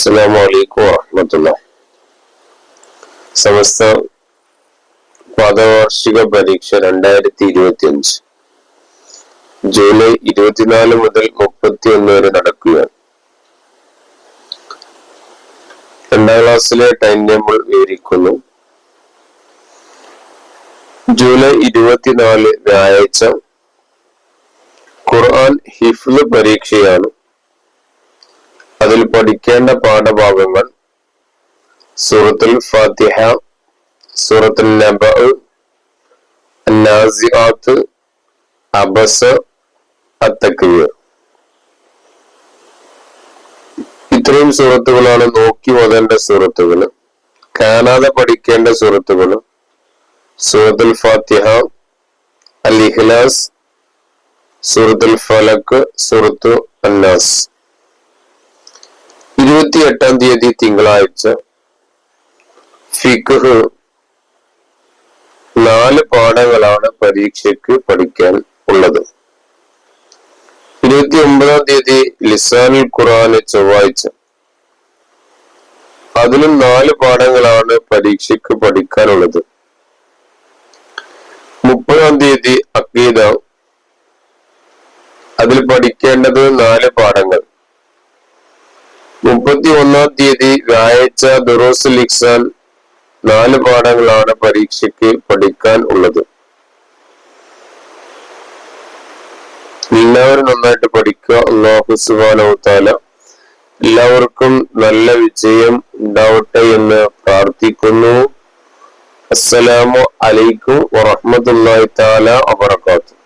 അസ്സാം വലൈക്കും വാഹമത്തുള്ള സമസ്ത പാദവാർഷിക പരീക്ഷ രണ്ടായിരത്തി ഇരുപത്തി അഞ്ച് ജൂലൈ ഇരുപത്തിനാല് മുതൽ മുപ്പത്തി ഒന്ന് വരെ നടക്കുകയാണ്. രണ്ടാം ക്ലാസ്സിലെ ടൈം ടേബിൾ വിവരിക്കുന്നു. ജൂലൈ ഇരുപത്തിനാല് വ്യാഴാഴ്ച ഖുർആൻ ഹിഫ്ല് പരീക്ഷയാണ്. പഠിക്കേണ്ട പാഠഭാഗങ്ങൾ സൂറത്തുൽ ഫാത്തിഹ സൂറത്തുൽ നബ നാസിആത്ത് അബസ അത്തക്വീർ ഇത്രയും സുഹൃത്തുക്കളാണ് നോക്കി വന്നേണ്ട സുഹൃത്തുക്കൾ കാണാതെ പഠിക്കേണ്ട സുഹൃത്തുക്കൾ സൂറത്തുൽ ഫാത്തിഹ അൽ ഇഖ്ലാസ് സൂറത്തുൽ ഫലക്ക് സൂറത്തു അന്നാസ് ഇരുപത്തി എട്ടാം തീയതി തിങ്കളാഴ്ച ഫിഖ് നാല് പാഠങ്ങളാണ് പരീക്ഷയ്ക്ക് പഠിക്കാൻ ഉള്ളത്. ഇരുപത്തി ഒമ്പതാം തീയതി ലിസാനുൽ ഖുറാന് ചൊവ്വാഴ്ച. അതിലും നാല് പാഠങ്ങളാണ് പരീക്ഷയ്ക്ക് പഠിക്കാനുള്ളത്. മുപ്പതാം തീയതി അക്കീദ. അതിൽ പഠിക്കേണ്ടത് നാല് പാഠങ്ങൾ. മുപ്പത്തി ഒന്നാം തീയതി വ്യാഴാഴ്ച ദുറോസ് ലിക്സാൻ നാല് പാഠങ്ങളാണ് പരീക്ഷയ്ക്ക് പഠിക്കാൻ ഉള്ളത്. എല്ലാവരും നന്നായിട്ട് പഠിക്കുക. അള്ളാഹു സുബാനവത്താല എല്ലാവർക്കും നല്ല വിജയം ഉണ്ടാവട്ടെ എന്ന് പ്രാർത്ഥിക്കുന്നു. അസ്സലാമു അലൈക്കും വറഹമത്തല്ലാഹി താല വബറകാതുഹു.